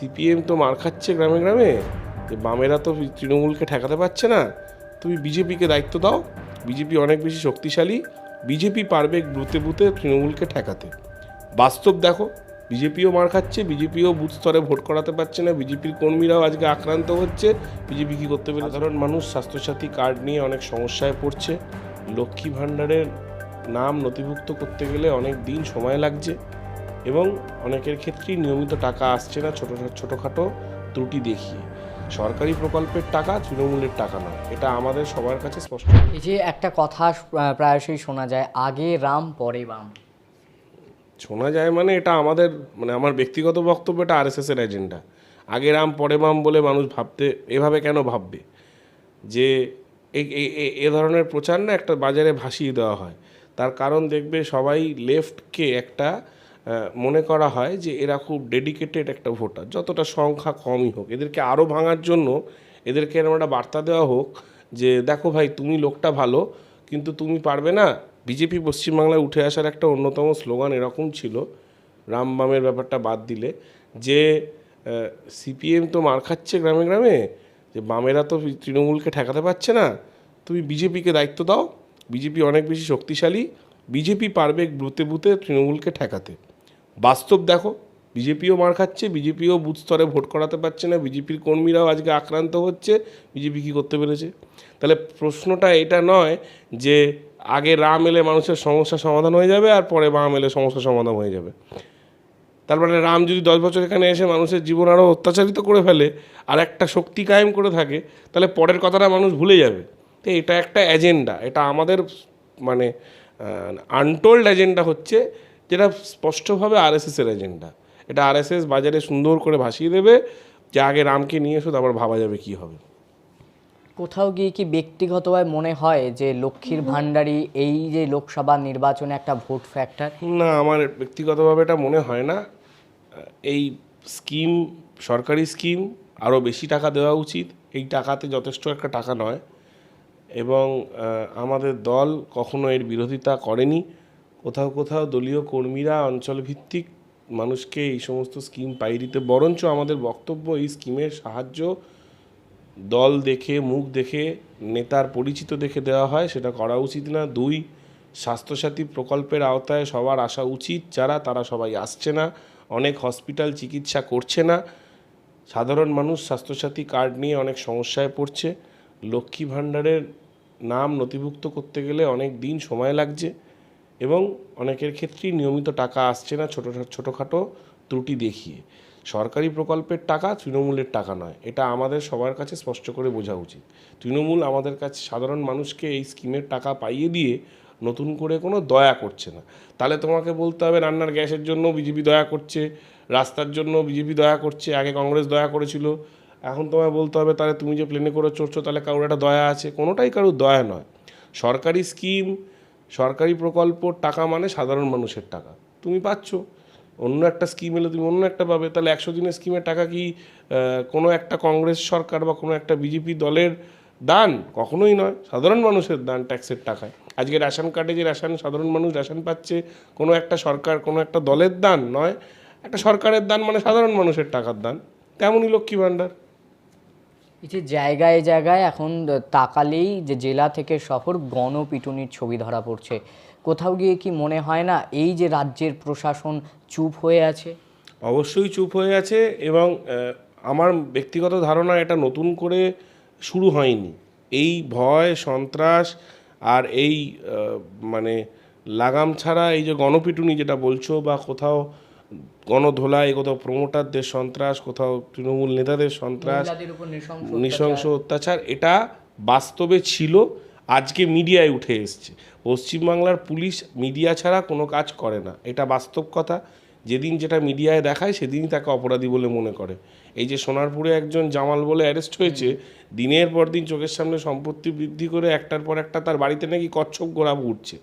CPM তো মার খাচ্ছে গ্রামে গ্রামে, যে বামেরা তো তৃণমূলকে ঠেকাতে পারছে না। তুমি বিজেপিকে দায়িত্ব দাও, বিজেপি অনেক বেশি শক্তিশালী, বিজেপি পারবে বুথে বুথে তৃণমূলকে ঠেকাতে। বাস্তব দেখো, বিজেপিও মার খাচ্ছে, বিজেপিও বুথ স্তরে ভোট করাতে পারছে না, বিজেপির কর্মীরাও আজকে আক্রান্ত হচ্ছে, বিজেপি কী করতে পারে সাধারণ মানুষ স্বাস্থ্যসাথী কার্ড নিয়ে অনেক সমস্যায় পড়ছে। লক্ষ্মী ভাণ্ডারের নাম নথিভুক্ত করতে গেলে অনেক দিন সময় লাগছে। এবং অনেকের ক্ষেত্রেই নিয়মিত টাকা আসছে না ছোটো ছোটোখাটো ত্রুটি দেখিয়ে। সরকারি প্রকল্পের টাকা তৃণমূলের টাকা নয় এটা আমাদের সবার কাছে স্পষ্ট। এই যে একটা কথা প্রায়শই শোনা যায় আগে রাম পরে বাম। শোনা যায় মানে এটা আমাদের মানে আমার ব্যক্তিগত বক্তব্য এটা আরএসএস এর এজেন্ডা আগে রাম পরে বাম বলে মানুষ ভাবতে এভাবে কেন ভাববে? যে এ ধরনের প্রচার না একটা বাজারে ভাসিয়ে দেওয়া হয়। তার কারণ দেখবে সবাই লেফটকে একটা মনে করা হয় যে এরা খুব ডেডিকেটেড একটা ভোটার, যতটা সংখ্যা কমই হোক। এদেরকে আরও ভাঙার জন্য এদেরকে এরকম একটা বার্তা দেওয়া হোক যে, দেখো ভাই, তুমি লোকটা ভালো, কিন্তু তুমি পারবে না। বিজেপি পশ্চিমবাংলায় উঠে আসার একটা অন্যতম স্লোগান এরকম ছিল, রাম বামের ব্যাপারটা বাদ দিলে, যে সিপিএম তো মার খাচ্ছে গ্রামে গ্রামে, যে বামেরা তো তৃণমূলকে ঠেকাতে পারছে না। তুমি বিজেপিকে দায়িত্ব দাও, বিজেপি অনেক বেশি শক্তিশালী, বিজেপি পারবে বুথে বুথে তৃণমূলকে ঠেকাতে। বাস্তব দেখো, বিজেপিও মার খাচ্ছে, বিজেপিও বুথ স্তরে ভোট করাতে পারছে না, বিজেপির কর্মীরাও আজকে আক্রান্ত হচ্ছে, বিজেপি কী করতে পেরেছে? তাহলে প্রশ্নটা এটা নয় যে আগে রাম এলে মানুষের সমস্যা সমাধান হয়ে যাবে আর পরে বাম এলে সমস্যা সমাধান হয়ে যাবে। তার মানে রাম যদি দশ বছর এখানে এসে মানুষের জীবন আরও অত্যাচারিত করে ফেলে আর একটা শক্তি কায়েম করে থাকে, তাহলে পরের কথাটা মানুষ ভুলে যাবে। তো এটা একটা এজেন্ডা, এটা আমাদের মানে আনটোল্ড এজেন্ডা হচ্ছে যেটা স্পষ্টভাবে আরএসএসের এজেন্ডা এটা আরএসএস বাজারে সুন্দর করে ভাসিয়ে দেবে যে আগে রামকে নিয়ে এসো তারপর ভাবা যাবে কি হবে। কোথাও গিয়ে কি ব্যক্তিগতভাবে মনে হয় যে লক্ষ্মীর ভাণ্ডারী এই যে লোকসভা নির্বাচনে একটা ভোট ফ্যাক্টর না আমার ব্যক্তিগতভাবে এটা মনে হয় না। এই স্কিম সরকারি স্কিম আরও বেশি টাকা দেওয়া উচিত। এই টাকাতে যথেষ্ট একটা টাকা নয়। এবং আমাদের দল কখনো এর বিরোধিতা করেনি। কোথাও কোথাও দলীয় কর্মীরা অঞ্চলভিত্তিক মানুষকে এই সমস্ত স্কিম পাইয়ে দিতে, বরঞ্চ আমাদের বক্তব্য এই স্কিমের সাহায্য দল দেখে, মুখ দেখে, নেতার পরিচিত দেখে দেওয়া হয়, সেটা করা উচিত না। দুই, স্বাস্থ্যসাথী প্রকল্পের আওতায় সবার আসা উচিত, যারা তারা সবাই আসছে না, অনেক হসপিটাল চিকিৎসা করছে না। সাধারণ মানুষ স্বাস্থ্যসাথী কার্ড নিয়ে অনেক সমস্যায় পড়ছে। লক্ষ্মী ভাণ্ডারের নাম নথিভুক্ত করতে গেলে অনেক দিন সময় লাগছে। এবং অনেকের ক্ষেত্রেই নিয়মিত টাকা আসছে না, ছোটো ছোটোখাটো ত্রুটি দেখিয়ে। সরকারি প্রকল্পের টাকা তৃণমূলের টাকা নয়। এটা আমাদের সবার কাছে স্পষ্ট করে বোঝা উচিত। তৃণমূল আমাদের কাছে সাধারণ মানুষকে এই স্কিমের টাকা পাইয়ে দিয়ে নতুন করে কোনো দয়া করছে না। তাহলে তোমাকে বলতে হবে, রান্নার গ্যাসের জন্য বিজেপি দয়া করছে, রাস্তার জন্য বিজেপি দয়া করছে, আগে কংগ্রেস দয়া করেছিল। এখন তোমায় বলতে হবে, তাহলে তুমি যে প্লেনে করে চড়ছো, তাহলে কারোর একটা দয়া আছে। কোনোটাই কারোর দয়া নয়। সরকারি স্কিম সরকারি প্রকল্প টাকা মানে সাধারণ মানুষের টাকা। তুমি পাচ্ছ। অন্য একটা স্কিম এলে তুমি অন্য একটা পাবে। তাহলে একশো দিনের স্কিমের টাকা কি কোনো একটা কংগ্রেস সরকার বা কোনো একটা বিজেপি দলের দান? কখনোই নয়। সাধারণ মানুষের দান ট্যাক্সের টাকায়। আজকে রেশন কার্ডে যে রেশন, সাধারণ মানুষ রেশন পাচ্ছে, কোনো একটা সরকার, কোনো একটা দলের দান নয়। একটা সরকারের দান মানে সাধারণ মানুষের টাকার দান। তেমনই লক্ষ্মী ভাণ্ডার। যে জায়গায় জায়গায় এখন তাকালেই যে জেলা থেকে শহর গণপিটুনির ছবি ধরা পড়ছে। কোথাও গিয়ে কি মনে হয় না এই যে রাজ্যের প্রশাসন চুপ হয়ে আছে? অবশ্যই চুপ হয়ে আছে এবং আমার ব্যক্তিগত ধারণা এটা নতুন করে শুরু হয়নি। এই ভয়, সন্ত্রাস আর এই মানে লাগাম ছাড়া এই যে গণপিটুনি যেটা বলছো বা কোথাও গণধোলাই কোথাও প্রমোটারদের সন্ত্রাস কোথাও তৃণমূল নেতাদের সন্ত্রাস নৃশংস নৃশংস অত্যাচার এটা বাস্তবে ছিল আজকে মিডিয়ায় উঠে এসছে। পশ্চিমবাংলার পুলিশ মিডিয়া ছাড়া কোনো কাজ করে না। এটা বাস্তব কথা। যেদিন যেটা মিডিয়ায় দেখায় সেদিনই তাকে অপরাধী বলে মনে করে। এই যে সোনারপুরে একজন জামাল বলে অ্যারেস্ট হয়েছে দিনের পর দিন চোখের সামনে সম্পত্তি বৃদ্ধি করে একটার পর একটা তার বাড়িতে নাকি কচ্ছপ গোড়া উঠছে।